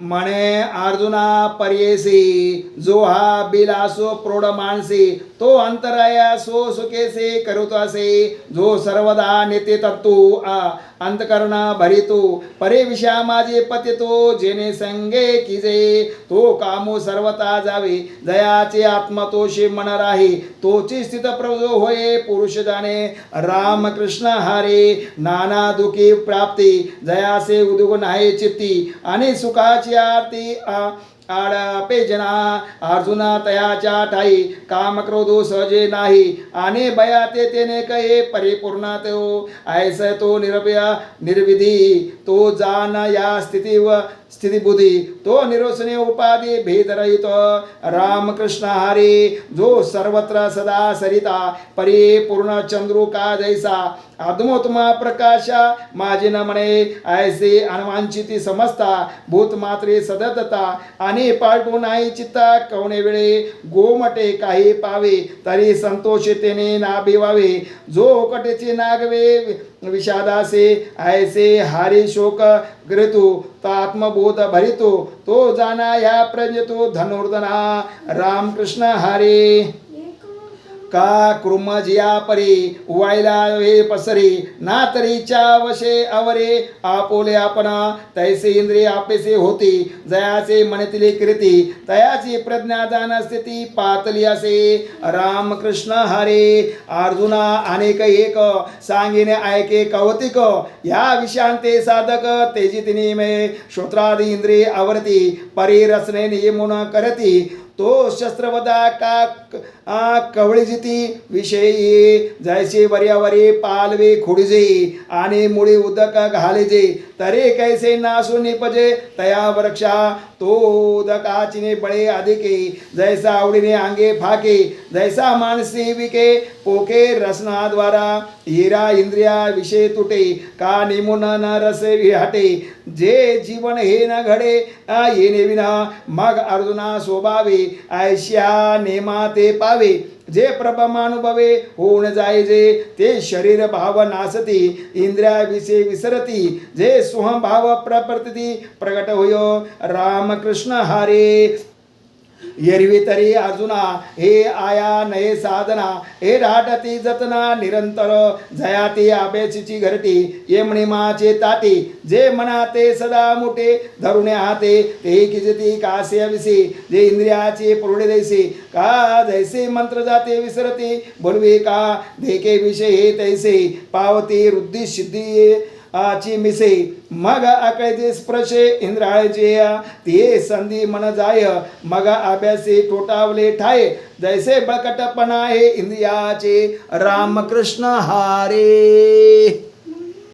म्हणे अर्जुना पर्येसी जो हा बिलासो प्रौढ मानसी तो अंतराया सो सुखेसे करुतो असे जो सर्वदा नेते तत्तू आ अंतकरण भरितो परे विषा माझे पतितो जेने संगे किजे तो कामो सर्वता जावे जयाचे आत्मतोषे मन राही तोची स्थित प्रभो होय पुरुष जाणे राम कृष्ण हरे नाना दुखी प्राप्ती जयासे उदुग नाही चित्ती आणि सुखाची आरती आडापेजना अर्जुना तयाच्या ठाई काम क्रोधो सहजे नाही. आणि बया ते तेने कहे परिपूर्ण तो ऐस तो निरभय निर्विधी तो जान या स्थिती व स्थितीबुद्धी तो निरोसने उपाधी भेदरहित रामकृष्ण हरी जो सर्वत्र सदा सरिता परिपूर्ण चंद्रू का जैसा आत्मोत्मा प्रकाशा माझे न म्हणे ऐसे अनवांचिती समजता भूत मात्रे सदतता आणि पालटू नाही चित्ता. कवणे वेळे गोमटे काही पावे तरी संतोषतेने नाभिवावे जो कटेचे नागवे विषादासे ऐसे हारे शोक ग्रतू तो आत्मबोध भरितो. तो जाना ह्या प्रजतो धनुर्धना. रामकृष्ण हरे. का कृमजिया परी? उवायला हे पसरी. ना तरीच्या वशे अवरे. आपोले आपणा तैसे इंद्रिय आपेसे होती. जयाचे मनतिले कृती तयाची प्रज्ञादान स्थिती पातली असे. रामकृष्ण हरे. अर्जुना अनेक एक. सांगिने ऐके कौतिक. या विषांते साधक तेजित नियमे श्रोत्रादी इंद्रिय आवरती. परिरसने नियमून करती. तो शस्त्रवदा का कवळी जिती विषयी जैसे वर्यावरे पालवे खुडजे आणि मुळी उदक घालेजे. तरे कैसे नासू निपजे तया वृक्षा तो उदकाचिने बळे अधिके. जैसा आवडीने अंगे फाके जैसा मानसी विके. पोके रसनाद्वारा हिरा इंद्रिया विषय तुटे का निमुन न रसे विहाटे. जे जीवन हे न घडे येणे विना मग अर्जुना स्वभावे. ऐश्या नेमा ते पावे. जे प्रभमानुभवे होऊन जायजे ते शरीर भाव नासती इंद्रियाविषयी विसरती. जे सुहभाव प्रप्रती प्रगट होयो. रामकृष्ण हरे. एरवी तरी अजुना हे आया नये साधना. हे राटती जतना निरंतर. जयाती अभ्यासीची घरटी. ये मणिमाचे ताटी. जे म्हणा ते सदा मोठे. धरुणे हाते. ते किजती कासे विसी जे इंद्रियाचे पुरडे दैसी. का जैसे मंत्र जाते विसरते. बोलवे का? देके विषय हे तैसे. पावती रुद्धी सिद्धी आची मिसे मग आकळते स्पर्शे इंद्राळचे ते संधी मन जाय मग अभ्यासे टोटावले ठाय जैसे बळकटपणा हे इंद्रियाचे रामकृष्ण हारे.